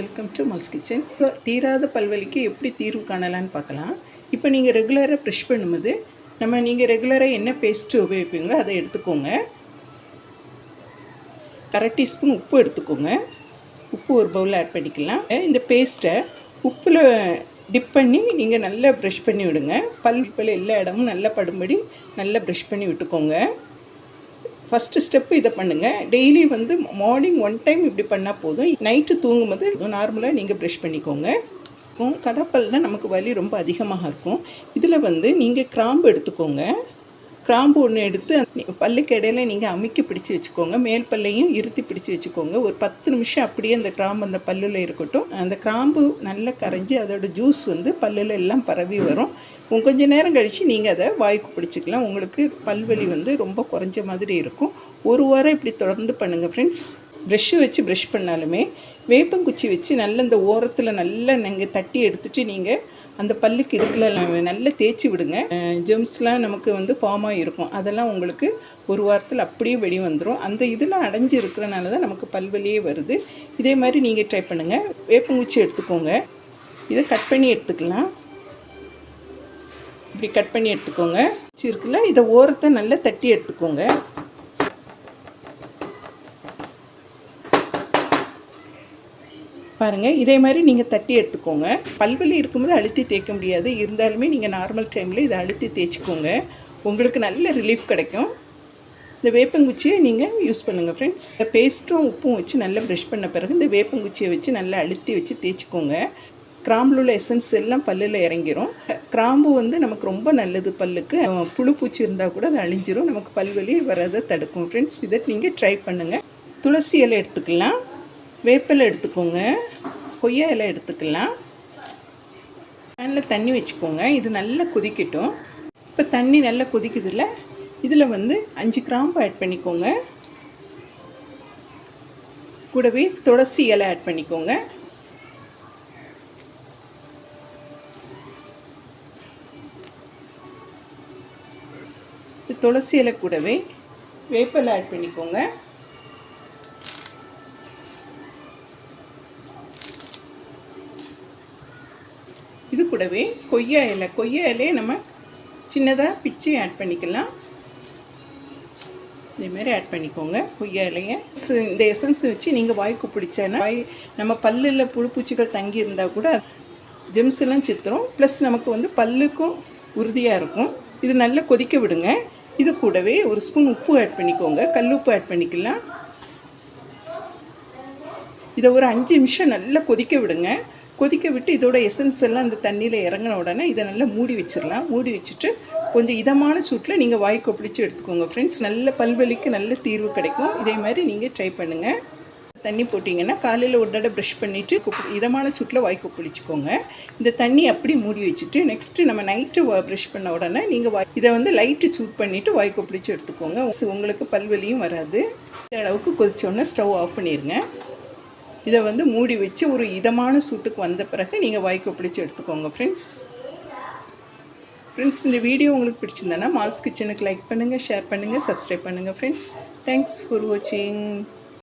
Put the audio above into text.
Welcome to மல்ஸ் kitchen இப்போ தீராத பல்வலிக்கு எப்படி தீர்வு காணலான்னு பார்க்கலாம். இப்போ நீங்கள் ரெகுலராக ப்ரெஷ் பண்ணும்போது நம்ம நீங்கள் ரெகுலராக என்ன பேஸ்ட்டு உபயோகிப்பீங்களோ அதை எடுத்துக்கோங்க. அரை டீஸ்பூன் உப்பு எடுத்துக்கோங்க. உப்பு ஒரு பவுலில் ஆட் பண்ணிக்கலாம். இந்த பேஸ்ட்டை உப்பில் டிப் பண்ணி நீங்கள் நல்லா ப்ரெஷ் பண்ணி விடுங்க. பல் பல் எல்லா இடமும் நல்லா படும்படி நல்லா ப்ரெஷ் பண்ணி விட்டுக்கோங்க. ஃபஸ்ட்டு ஸ்டெப்பு இதை பண்ணுங்கள் டெய்லி வந்து மார்னிங் ஒன் டைம் இப்படி பண்ணால் போதும். நைட்டு தூங்கும்போது நார்மலாக நீங்கள் ப்ரெஷ் பண்ணிக்கோங்க. இருக்கும் கடப்பல்ல நமக்கு வலி ரொம்ப அதிகமாக இருக்கும். இதில் வந்து நீங்கள் கிராம்பு எடுத்துக்கோங்க. கிராம்பு ஒன்று எடுத்து பல்லுக்கு இடையில நீங்கள் அமுக்கி பிடிச்சி வச்சுக்கோங்க. மேல் பல்லையும் இருத்தி பிடிச்சி வச்சுக்கோங்க. ஒரு பத்து நிமிஷம் அப்படியே அந்த கிராம்பு அந்த பல்லில் இருக்கட்டும். அந்த கிராம்பு நல்லா கரைஞ்சி அதோட ஜூஸ் வந்து பல்லில் எல்லாம் பரவி வரும். கொஞ்ச நேரம் கழித்து நீங்கள் அதை வாய்க்கு பிடிச்சிக்கலாம். உங்களுக்கு பல்வலி வந்து ரொம்ப குறைஞ்ச மாதிரி இருக்கும். ஒரு வாரம் இப்படி தொடர்ந்து பண்ணுங்கள் ஃப்ரெண்ட்ஸ் ப்ரெஷ்ஷு வச்சு ப்ரெஷ் பண்ணாலுமே வேப்பங்குச்சி வச்சு நல்ல இந்த ஓரத்தில் நல்லா நீங்கள் தட்டி எடுத்துகிட்டு நீங்கள் அந்த பல்லுக்கு இடுக்கில் நல்லா தேய்ச்சி விடுங்க. ஜெம்ஸ்லாம் நமக்கு வந்து ஃபார்ம் ஆகிருக்கும் அதெல்லாம் உங்களுக்கு ஒரு வாரத்தில் அப்படியே வெளி வந்துடும் அந்த இதெல்லாம் அடைஞ்சு இருக்கிறனால தான் நமக்கு பல்வலியே வருது. இதே மாதிரி நீங்கள் ட்ரை பண்ணுங்கள் வேப்பங்குச்சி எடுத்துக்கோங்க. இதை கட் பண்ணி எடுத்துக்கலாம். இப்படி கட் பண்ணி எடுத்துக்கோங்க. வச்சு இருக்குல்ல இதை ஓரத்தை நல்லா தட்டி எடுத்துக்கோங்க. பாருங்கள் இதே மாதிரி நீங்கள் தட்டி எடுத்துக்கோங்க. பல்வலி இருக்கும்போது அழுத்தி தேய்க்க முடியாது. இருந்தாலுமே நீங்கள் நார்மல் டைமில் இதை அழுத்தி தேய்ச்சிக்கோங்க. உங்களுக்கு நல்ல ரிலீஃப் கிடைக்கும். இந்த வேப்பங்குச்சியை நீங்கள் யூஸ் பண்ணுங்கள் ஃப்ரெண்ட்ஸ் இந்த பேஸ்ட்டும் உப்பும் வச்சு நல்லா ப்ரெஷ் பண்ண பிறகு இந்த வேப்பங்குச்சியை வச்சு நல்லா அழுத்தி வச்சு தேய்ச்சிக்கோங்க. கிராம்பில் உள்ள எசன்ஸ் எல்லாம் பல்லில் இறங்கிரும். கிராம்பு வந்து நமக்கு ரொம்ப நல்லது பல்லுக்கு. புழு பூச்சி இருந்தால் கூட அது அழிஞ்சிரும். நமக்கு பல்வலி வரதை தடுக்கும் ஃப்ரெண்ட்ஸ் இதை நீங்கள் ட்ரை பண்ணுங்கள் துளசி இலை எடுத்துக்கலாம். வேப்பிலை எடுத்துக்கோங்க. கொய்யா இலை எடுத்துக்கலாம். பேனில் தண்ணி வச்சுக்கோங்க. இது நல்லா கொதிக்கட்டும். இப்போ தண்ணி நல்லா கொதிக்குதுல்ல? இதில் வந்து அஞ்சு கிராம்பு ஆட் பண்ணிக்கோங்க. கூடவே துளசி இலை ஆட் பண்ணிக்கோங்க. துளசி இலை கூடவே வேப்பிலை ஆட் பண்ணிக்கோங்க. இது கூடவே கொய்யா இலை. கொய்யா இலையை நம்ம சின்னதாக பிச்சு ஆட் பண்ணிக்கலாம். இதேமாரி ஆட் பண்ணிக்கோங்க. கொய்யா இலையை. இந்த எசன்ஸ் வச்சு நீங்கள் வாய்க்கு பிடிச்சேன்னா வாய் நம்ம பல்லில் புழுப்பூச்சிகள் தங்கி இருந்தால் கூட ஜெம்ஸ் எல்லாம் சித்திரும். ப்ளஸ் நமக்கு வந்து பல்லுக்கும் உறுதியாக இருக்கும். இது நல்லா கொதிக்க விடுங்க. இது கூடவே ஒரு ஸ்பூன் உப்பு ஆட் பண்ணிக்கோங்க. கல் உப்பு ஆட் பண்ணிக்கலாம். இதை ஒரு அஞ்சு நிமிஷம் நல்லா கொதிக்க விடுங்க. கொதிக்க விட்டு இதோட எசன்ஸ் எல்லாம் அந்த தண்ணியில் இறங்கின உடனே இதை நல்லா மூடி வச்சிடலாம். மூடி வச்சுட்டு கொஞ்சம் இதமான சூட்டில் நீங்கள் வாய் கொப்பளித்து எடுத்துக்கோங்க ஃப்ரெண்ட்ஸ் நல்ல பல்வலிக்கு நல்ல தீர்வு கிடைக்கும். இதே மாதிரி நீங்கள் ட்ரை பண்ணுங்கள் தண்ணி போட்டிங்கன்னா காலையில் ஒரு தடவை ப்ரஷ் பண்ணிவிட்டு கொப்பு இதமான சூட்டில் வாய் கொப்பளிச்சுக்கோங்க. இந்த தண்ணி அப்படி மூடி வச்சுட்டு நெக்ஸ்ட்டு நம்ம நைட்டு ப்ரஷ் பண்ண உடனே நீங்கள் வாய் இதை வந்து லைட்டு சூட் பண்ணிவிட்டு வாய் கொப்பளிச்சு எடுத்துக்கோங்க. உங்களுக்கு பல்வலியும் வராது. இந்த அளவுக்கு கொதிச்சோடனே ஸ்டவ் ஆஃப் பண்ணிடுங்க இதை வந்து மூடி வச்சு ஒரு இதமான சூட்டுக்கு வந்த பிறகு நீங்கள் வாய்க்கு பிடிச்சி எடுத்துக்கோங்க ஃப்ரெண்ட்ஸ் ஃப்ரெண்ட்ஸ் இந்த வீடியோ உங்களுக்கு பிடிச்சிருந்தேன்னா மால்ஸ் கிச்சனுக்கு லைக் பண்ணுங்கள் ஷேர் பண்ணுங்கள் சப்ஸ்கிரைப் பண்ணுங்கள் ஃப்ரெண்ட்ஸ் தேங்க்ஸ் ஃபார் வாட்சிங்